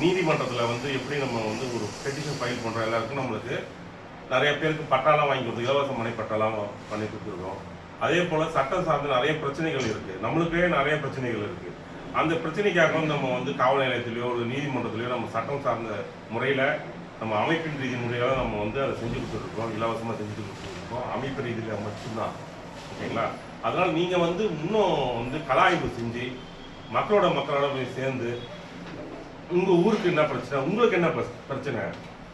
நீதிமன்றத்தில் வந்து எப்படி நம்ம வந்து ஒரு பெட்டிஷன் ஃபைல் பண்ணுறோம் எல்லாருக்கும் நம்மளுக்கு நிறைய பேருக்கு பட்டாலாம் வாங்கி கொடுத்து இலவச மனை பட்டாலாம் பண்ணி கொடுத்துருக்கோம். அதே போல் சட்டம் சார்ந்து நிறைய பிரச்சனைகள் இருக்குது நம்மளுக்கே நிறைய பிரச்சனைகள் இருக்குது அந்த பிரச்சனைக்காக வந்து நம்ம வந்து காவல் நிலையத்திலேயோ ஒரு நீதிமன்றத்திலேயோ நம்ம சட்டம் சார்ந்த முறையில் நம்ம அமைப்பின் ரீதி முறையில் நம்ம வந்து அதை செஞ்சு கொடுத்துருக்கோம். இலவசமாக செஞ்சு கொடுத்துருக்கோம். அமைப்பு ரீதியில் மட்டும்தான். ஓகேங்களா? அதனால் நீங்கள் வந்து இன்னும் வந்து கலாய்வு செஞ்சு மக்களோட மக்களோட போய் சேர்ந்து உங்கள் ஊருக்கு என்ன பிரச்சனை? உங்களுக்கு என்ன பிரச்சனை?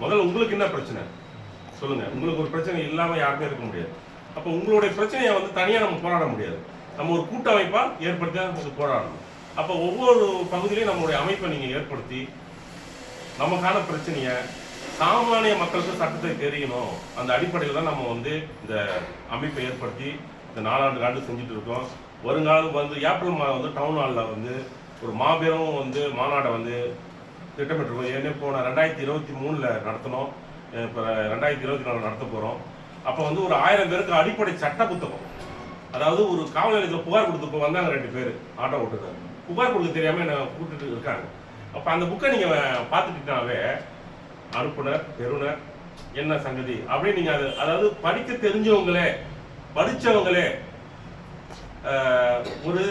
முதல்ல உங்களுக்கு என்ன பிரச்சனை? சொல்லுங்கள் உங்களுக்கு ஒரு பிரச்சனை இல்லாமல் யாருமே இருக்க முடியாது. அப்போ உங்களுடைய பிரச்சனையை வந்து தனியாக நம்ம போராட முடியாது. நம்ம ஒரு கூட்டமைப்பாக ஏற்படுத்தி தான் நமக்கு போராடணும். அப்போ ஒவ்வொரு பகுதியிலையும் நம்மளுடைய அமைப்பை நீங்கள் ஏற்படுத்தி நமக்கான பிரச்சனையை சாமானிய மக்களுக்கு சட்டத்தை தெரியணும் அந்த அடிப்படையில் தான் நம்ம வந்து இந்த அமைப்பை ஏற்படுத்தி இந்த நாலாண்டு ஆண்டு செஞ்சுட்டு இருக்கோம். வருங்காலம் வந்து ஏப்ரல் மாதம் வந்து டவுன் ஹாலில் வந்து ஒரு மாபெரும் வந்து மாநாடை வந்து திட்டமிட்டிருக்கோம். ஏன்னா போன ரெண்டாயிரத்தி இருபத்தி மூணில் நடத்தினோம். இப்போ ரெண்டாயிரத்தி இருபத்தி நாலு நடத்த போகிறோம் அப்போ வந்து ஒரு ஆயிரம் பேருக்கு அடிப்படை சட்ட புத்தகம். அதாவது ஒரு காவல் நிலையத்தில் புகார் கொடுத்து இப்போ வந்தாங்க ரெண்டு பேர் ஆட்டோ ஓட்டுக்கார் புகார் கொடுக்க தெரியாமல் என்னை கூப்பிட்டுட்டு இருக்காங்க. அப்போ அந்த புக்கை நீங்கள் பார்த்துக்கிட்டாவே அனுப்புனர் பெறுனர் என்ன சங்கதி அப்படின்னு நீங்கள் அது அதாவது படிக்க தெரிஞ்சவங்களே படித்தவங்களே ஒரு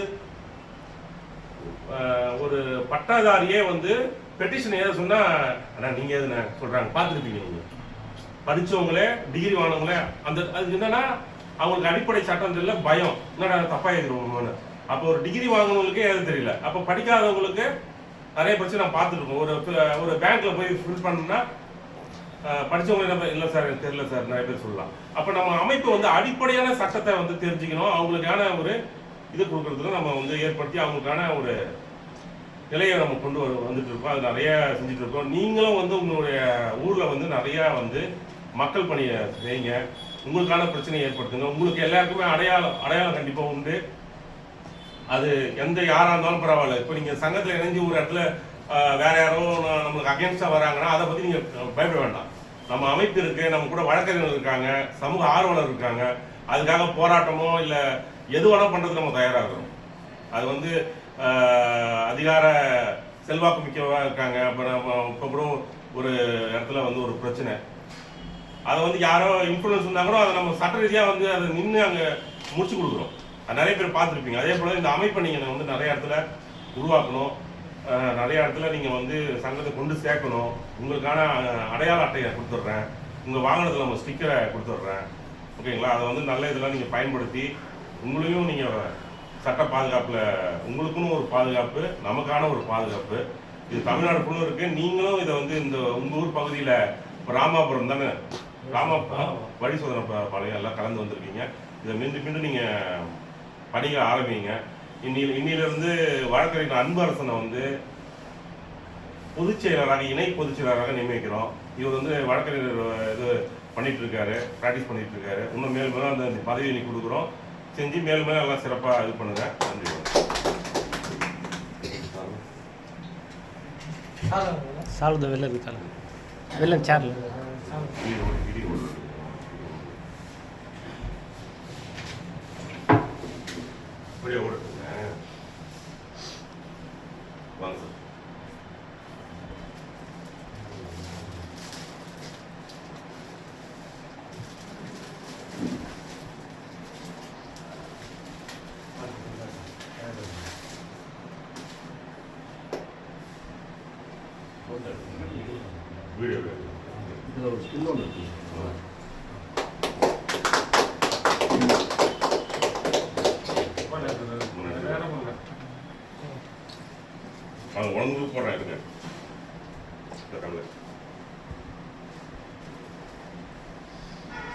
ஒரு பட்டாதாரியே வந்து பெட்டிஷன் ஏதோ சொன்னா அண்ணா நீங்க எதுன சொல்றாங்க? பார்த்துருப்பீங்க நீங்க. படிச்சவங்களே டிகிரி வாங்கினவங்களே அந்த அதுக்கு என்னன்னா அவங்களுக்கு அடிப்படை சட்டம் தெரியல பயம். என்னடா தப்பா எழுதிடுவோம்னு அப்போ ஒரு டிகிரி வாங்கினவங்களுக்கே எது தெரியல. அப்போ படிக்காதவங்களுக்கு நிறைய பிரச்சனை நான் பார்த்துருக்கோம் ஒரு ஒரு பேங்க்ல போய் ஃபில் பண்ணோம்னா படிச்சவங்க என்ன இல்லை சார் எனக்கு தெரியல சார். நிறைய பேர் சொல்லலாம். அப்போ நம்ம அமைப்பு வந்து அடிப்படையான சட்டத்தை வந்து தெரிஞ்சுக்கணும். அவங்களுக்கான ஒரு இது கொடுக்கறதுக்கு நம்ம வந்து ஏற்படுத்தி அவங்களுக்கான ஒரு நிலையை நம்ம கொண்டு வர வந்துட்டு இருக்கோம். அது நிறைய செஞ்சுட்டு இருக்கோம். நீங்களும் வந்து உங்களுடைய ஊர்ல வந்து நிறைய வந்து மக்கள் பணியை செய்யுங்க. உங்களுக்கான பிரச்சனையை ஏற்படுத்துங்க. உங்களுக்கு எல்லாருக்குமே அடையாளம் அடையாளம் கண்டிப்பாக உண்டு. அது எந்த யாராக இருந்தாலும் பரவாயில்ல. இப்போ நீங்கள் சங்கத்தில் இணைஞ்சு ஒரு இடத்துல வேற யாரோ நம்மளுக்கு அகேன்ஸ்டாக வராங்கன்னா அதை பற்றி நீங்கள் பயப்பட வேண்டாம். நம்ம அமைப்பு இருக்குது நம்ம கூட வழக்கறிஞர் இருக்காங்க சமூக ஆர்வலர் இருக்காங்க. அதுக்காக போராட்டமோ இல்லை எது வேணால் பண்ணுறதுக்கு நம்ம தயாராக இருக்கிறோம் அது வந்து அதிகார செல்வாக்கு மிக்கவா இருக்காங்க. இப்போ நம்ம இப்போ கூட ஒரு இடத்துல வந்து ஒரு பிரச்சனை. அதை வந்து யாரோ இன்ஃப்ளூயன்ஸ் இருந்தால் கூட அதை நம்ம சட்ட ரீதியாக வந்து அதை நின்று அங்கே முடிச்சு கொடுக்குறோம். அது நிறைய பேர் பார்த்துருப்பீங்க. அதே போல் இந்த அமைப்பை நீங்கள் வந்து நிறைய இடத்துல உருவாக்கணும். நிறைய இடத்துல நீங்கள் வந்து சங்கத்தை கொண்டு சேர்க்கணும். உங்களுக்கான அடையாள அட்டையை கொடுத்துட்றேன். உங்கள் வாகனத்தில் நம்ம ஸ்டிக்கரை கொடுத்துட்றேன். ஓகேங்களா? அதை வந்து நல்ல இதெல்லாம் நீங்கள் பயன்படுத்தி உங்களையும் நீங்கள் சட்ட பாதுகாப்பில் உங்களுக்குன்னு ஒரு பாதுகாப்பு நமக்கான ஒரு பாதுகாப்பு. இது தமிழ்நாடு ஃபுல்லும் இருக்கு. நீங்களும் இதை வந்து இந்த உங்கள் ஊர் பகுதியில் ராமாபுரம் தானே? ராமாபுரம் வழி சோதனை ப- பாளையம் எல்லாம் கலந்து வந்திருக்கீங்க. இதை மீண்டும் மீண்டும் நீங்கள் பணிகளை ஆரம்பிங்க. இன்னி இன்னிலிருந்து வழக்கறிஞர் அன்பரசனை வந்து பொதுச் செயலராக இணை பொதுச் செயலராக நியமிக்கிறோம். இவர் வந்து வழக்கறிஞர் இது பண்ணிட்டு இருக்காரு ப்ராக்டிஸ் பண்ணிட்டு இருக்காரு இன்னும் மேல் மேலும் அந்த பதவியை நீ கொடுக்குறோம். செஞ்சு மேல் மேலும் எல்லாம் சிறப்பாக இது பண்ணுங்க. நன்றி. சாப்பிடுத வெளில இருக்காங்க வெளில சேர்ல ஓடுங்க. வாங்க சார். வீடியோ இதில் ஒரு ஸ்கில் ஒன்று இருக்கு அவங்க உடம்பு போடுறேன் இருங்க இந்த கல்லு.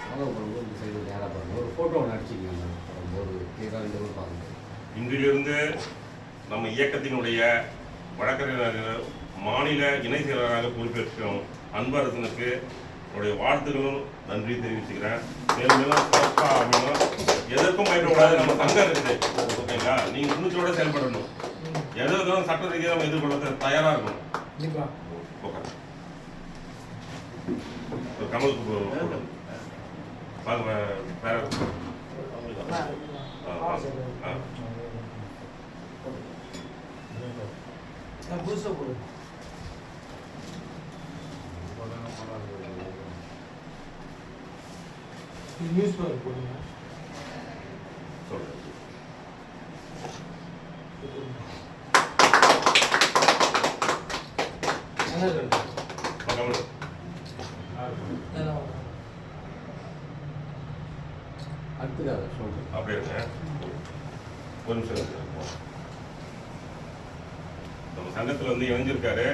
ஃபாலோ பண்ணும்போது இந்த சைடு நேராக பாருங்கள் ஒரு ஃபோட்டோ ஒன்று ஒரு கிளியராக ரெண்டு பேரும் நம்ம இயக்கத்தினுடைய வழக்கறிஞர் மாநில இணை செயலராக பொறுப்பேற்கும் அன்பரசனுக்கு என்னுடைய வாழ்த்துக்களும் நன்றி தெரிவிச்சுக்கிறேன். மேலும் மேலும் சிறப்பாக அமையணும் எதற்கும் பயப்படக்கூடாது. நம்ம சங்கம் இருக்குது. ஓகேங்களா? நீங்கள் துணிச்சலோட செயல்படணும். எது எதுவும் சட்ட ரீதியாக நம்ம எதிர்கொள்ள தயாராக இருக்கணும். ஓகே கமலுக்கு போ- போடுங்க. வாங்க வே- வேற ஆ, வாங்க. நியூஸ் பேப்பர் போடுங்க ஒரு நிமிஷம் நம்ம சங்கத்தில் வந்து இணைஞ்சிருக்காரு.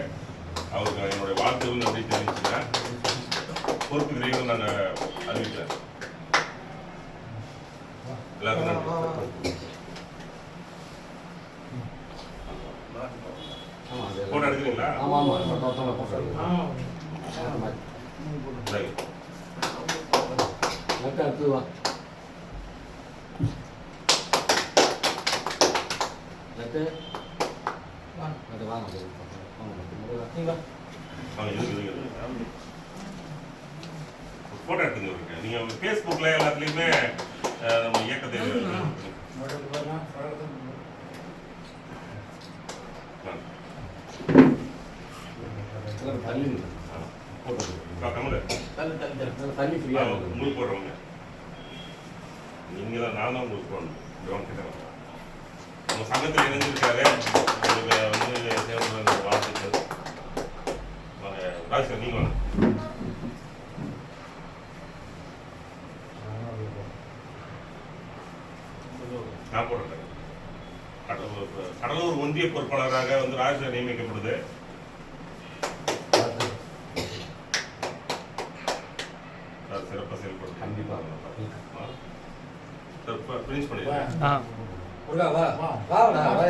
அவருக்கு என்னுடைய வாழ்த்துகள் நன்றி தெரிவிச்சுன்னா பொறுப்பு கிரீவம் நான் அறிவிக்கிறேன். எல்லாருக்கும் நன்றி. ஆமாம் அது போட்டோ எடுக்கிறீங்களா? ஆமாம் ஆமாம் மொத்தமாக போட்டோ எடுக்கணும். சரி. அடுத்து அடுத்தது வா அடுத்து வாங்க. போட்டோ எடுத்துங்க இருக்கு நீங்க ஃபேஸ்புக்ல எல்லாத்துலயுமே நம்ம இயக்கத்தை தள்ளி உங்களுக்கு போடுறவங்க நீங்க தான் நான் தான் உங்களுக்கு போடணும் கிட்ட நம்ம சங்கத்தில் இணைஞ்சிருக்காரு. அதுக்கு வந்து தேவையான வாழ்த்துக்கள் வாங்க ராஜ்கர் நீங்க வாங்க. நான் போடுறேன் கடலூர் கடலூர் ஒன்றிய பொறுப்பாளராக வந்து ராஜ்கர் நியமிக்கப்படுது. சிறப்பாக செயல்படுது. கண்டிப்பாக சிறப்பாக ஃபினிஷ் பண்ணிடுறேன் ஆ வா வா வா